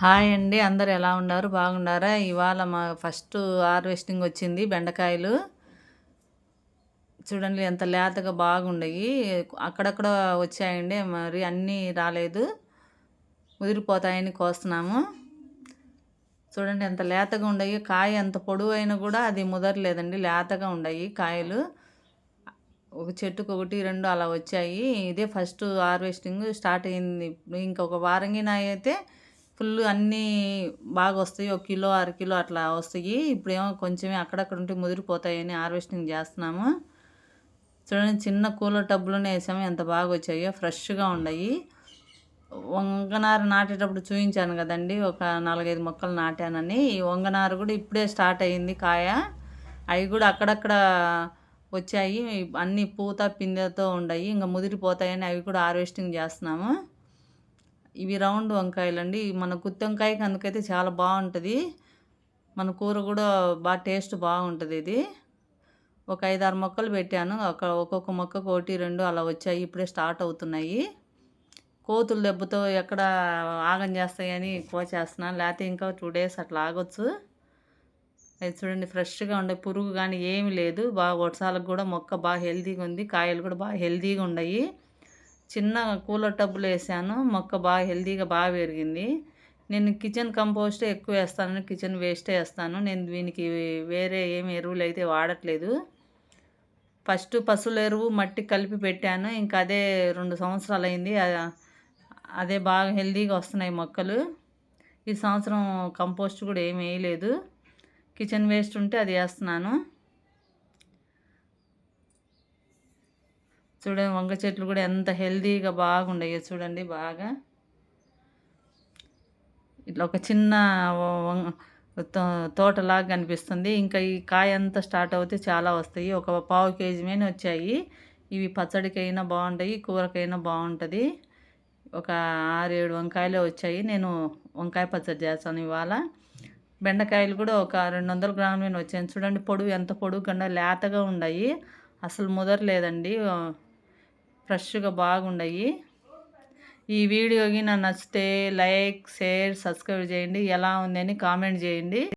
Hi అండి. అందరు ఎలా ఉన్నారు? బాగున్నారా? ఇవాళ మా ఫస్ట్ హార్వెస్టింగ్ వచ్చింది బెండకాయలు. చూడండి ఎంత లేతగా బాగుండయి. అక్కడక్కడ వచ్చాయండి. మరి అన్నీ రాలేదు. ముదిరిపోతాయని కోస్తున్నాము. చూడండి ఎంత లేతగా ఉండయి. కాయ ఎంత పొడవు అయినా కూడా అది ముదరలేదండి. లేతగా ఉండయి కాయలు. ఒక చెట్టుకు ఒకటి రెండు అలా వచ్చాయి. ఇదే ఫస్ట్ హార్వెస్టింగ్ స్టార్ట్ అయింది. ఇంకొక వారంగిన అయితే ఫుల్ అన్నీ బాగా వస్తాయి. ఒక కిలో అర కిలో అట్లా వస్తాయి. ఇప్పుడేమో కొంచెమే అక్కడక్కడ ఉంటే ముదిరిపోతాయని హార్వెస్టింగ్ చేస్తున్నాము. చూడండి చిన్న కూలర్ టబ్బులోనే వేసాము. ఎంత బాగా వచ్చాయో. ఫ్రెష్గా ఉన్నాయి. వంగనారు నాటేటప్పుడు చూపించాను కదండి. ఒక నాలుగైదు మొక్కలు నాటానని. ఈ వంగనారు కూడా ఇప్పుడే స్టార్ట్ అయింది కాయ. అవి కూడా అక్కడక్కడ వచ్చాయి. అన్నీ పూత పిందెతో ఉన్నాయి ఇంకా ముదిరిపోతాయని అవి కూడా హార్వెస్టింగ్ చేస్తున్నాము. ఇవి రౌండ్ వంకాయలండి. మన గుత్తి వంకాయకి అందుకైతే చాలా బాగుంటుంది. మన కూర కూడా బాగా టేస్ట్ బాగుంటుంది ఇది. ఒక ఐదారు మొక్కలు పెట్టాను. ఒక ఒక్కొక్క మొక్కకు ఒకటి రెండు అలా వచ్చాయి. ఇప్పుడే స్టార్ట్ అవుతున్నాయి. కోతుల దెబ్బతో ఎక్కడ ఆగం చేస్తాయని కోచేస్తున్నాను లేకపోతే ఇంకా టూ డేస్ అట్లా ఆగొచ్చు. అది చూడండి ఫ్రెష్గా ఉండే పురుగు కానీ ఏమి లేదు. బాగా వర్షాలకు కూడా మొక్క బాగా హెల్తీగా ఉంది. కాయలు కూడా బాగా హెల్తీగా ఉన్నాయి. చిన్న కూలర్ టబ్బులు వేసాను. మొక్క బాగా హెల్తీగా బాగా పెరిగింది. నేను కిచెన్ కంపోస్ట్ ఎక్కువ వేస్తాను. కిచెన్ వేస్టే వేస్తాను. నేను దీనికి వేరే ఏమి ఎరువులు అయితే వాడట్లేదు. ఫస్ట్ పశువుల ఎరువు మట్టి కలిపి పెట్టాను. ఇంకా అదే రెండు సంవత్సరాలు అయింది. అదే బాగా హెల్దీగా వస్తున్నాయి మొక్కలు. ఈ సంవత్సరం కంపోస్ట్ కూడా ఏమి వేయలేదు. కిచెన్ వేస్ట్ ఉంటే అది వేస్తున్నాను. చూడండి వంగ చెట్లు కూడా ఎంత హెల్దీగా బాగుండయో చూడండి బాగా. ఇట్లా ఒక చిన్న తోటలాగా కనిపిస్తుంది. ఇంకా ఈ కాయ అంతా స్టార్ట్ అవుతే చాలా వస్తాయి. ఒక పావు కేజీ మీద వచ్చాయి. ఇవి పచ్చడికైనా బాగుంటాయి కూరకైనా బాగుంటుంది. ఒక ఆరు ఏడు వంకాయలే వచ్చాయి. నేను వంకాయ పచ్చడి చేస్తాను ఇవాళ. బెండకాయలు కూడా ఒక రెండు వందల గ్రాములు వచ్చాయి. చూడండి పొడుగు ఎంత పొడుగు కన్నా లేతగా ఉన్నాయి. అసలు ముదరలేదండి. ఫ్రెష్గా బాగున్నాయి ఈ వీడియోకి నన్ను నచ్చితే లైక్ షేర్ సబ్స్క్రైబ్ చేయండి. ఎలా ఉందని కామెంట్ చేయండి.